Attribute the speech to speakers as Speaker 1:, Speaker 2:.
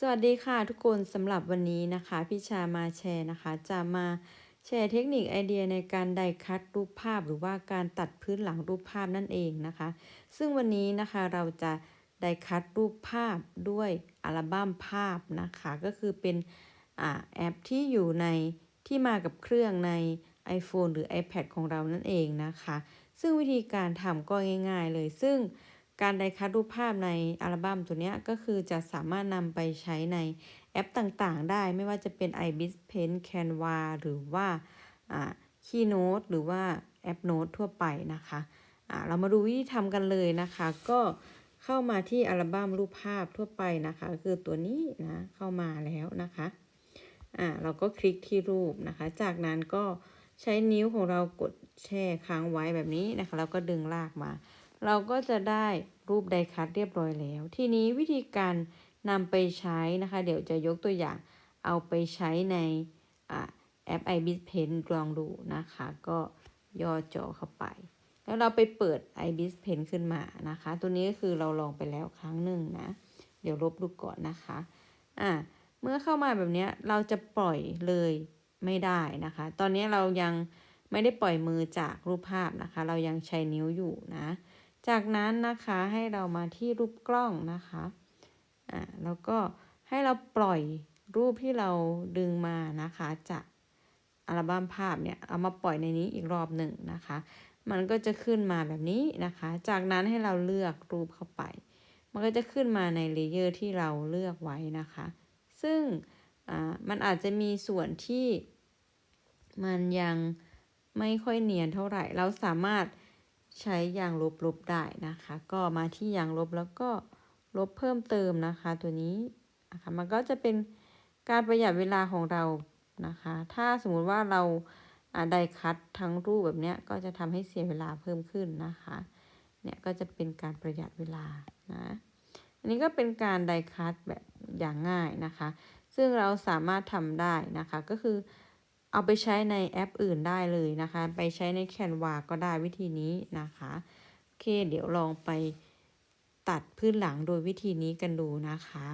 Speaker 1: สวัสดีค่ะทุกคนสำหรับวันนี้นะคะพี่ชามาแชร์นะคะ จะมาแชร์เทคนิคไอเดียในการไดคัดรูปภาพหรือว่าการตัดพื้นหลังรูปภาพนั่นเองนะคะ ซึ่งวันนี้นะคะเราจะไดคัดรูปภาพด้วยอัลบั้มภาพนะคะ ก็คือเป็นอแอปที่อยู่ในที่มากับเครื่องใน iPhone หรือ iPad ของเรานั่นเองนะคะ ซึ่งวิธีการทำก็ง่าย ๆ เลยซึ่ง การไดคัดรูปภาพในอัลบั้มตัวนี้ก็คือจะสามารถนำไปใช้ในแอปต่างๆ ได้ไม่ว่าจะเป็น iBis Pen Canva หรือว่า Keynote หรือว่าแอปโน้ตทั่วไปนะคะอ่าเรามาดูวิธีทำกันเลยนะคะ ก็เข้ามาที่อัลบั้มรูปภาพทั่วไปนะคะ คือตัวนี้นะเข้ามาแล้วนะคะอ่าเราก็คลิกที่รูปนะคะ จากนั้นก็ใช้นิ้วของเรากดแช่ค้างไว้แบบนี้นะคะแล้วก็ดึงลากมา เราก็จะได้รูปไดคัตเรียบร้อยแล้ว ทีนี้วิธีการนำไปใช้นะคะ เดี๋ยวจะยกตัวอย่างเอาไปใช้ในอแอป iBis Pen ลองดูนะคะ ก็ย่อจอเข้าไป แล้วเราไปเปิด iBis Pen ขึ้นมานะคะ ตัวนี้ก็คือเราลองไปแล้วครั้งหนึ่งนะ เดี๋ยวลบดูก่อนนะคะอ่าเมื่อเข้ามาแบบนี้เราจะปล่อยเลยไม่ได้นะคะ ตอนนี้เรายังไม่ได้ปล่อยมือจากรูปภาพนะคะ เรายังใช้นิ้วอยู่นะ จากนั้นนะคะให้เรามาที่รูปกล้องนะคะอ่าแล้วก็ให้เราปล่อยรูปที่เราดึงมานะคะจากอัลบั้มภาพเนี่ยเอามาปล่อยในนี้อีกรอบหนึ่งนะคะ มันก็จะขึ้นมาแบบนี้นะคะ จากนั้นให้เราเลือกรูปเข้าไป มันก็จะขึ้นมาในเลเยอร์ที่เราเลือกไว้นะคะ ซึ่งมันอาจจะมีส่วนที่มันยังไม่ค่อยเนียนเท่าไหร่ เราสามารถ ใช้ยางลบๆได้นะคะ ก็มาที่ยางลบแล้วก็ลบเพิ่มเติมนะคะ ตัวนี้นะคะมันก็จะเป็นการประหยัดเวลาของเรานะคะ ถ้าสมมุติว่าเราไดคัดทั้งรูปแบบนี้ก็จะทำให้เสียเวลาเพิ่มขึ้นนะคะ เนี่ยก็จะเป็นการประหยัดเวลานะอันนี้ก็เป็นการไดคัดแบบอย่างง่ายนะคะ ซึ่งเราสามารถทำได้นะคะก็คือ เอาไปใช้ในแอปอื่นได้เลยนะคะ ไปใช้ในแคนวาก็ได้วิธีนี้นะคะโอเคเดี๋ยวลองไปตัดพื้นหลังโดยวิธีนี้กันดูนะคะ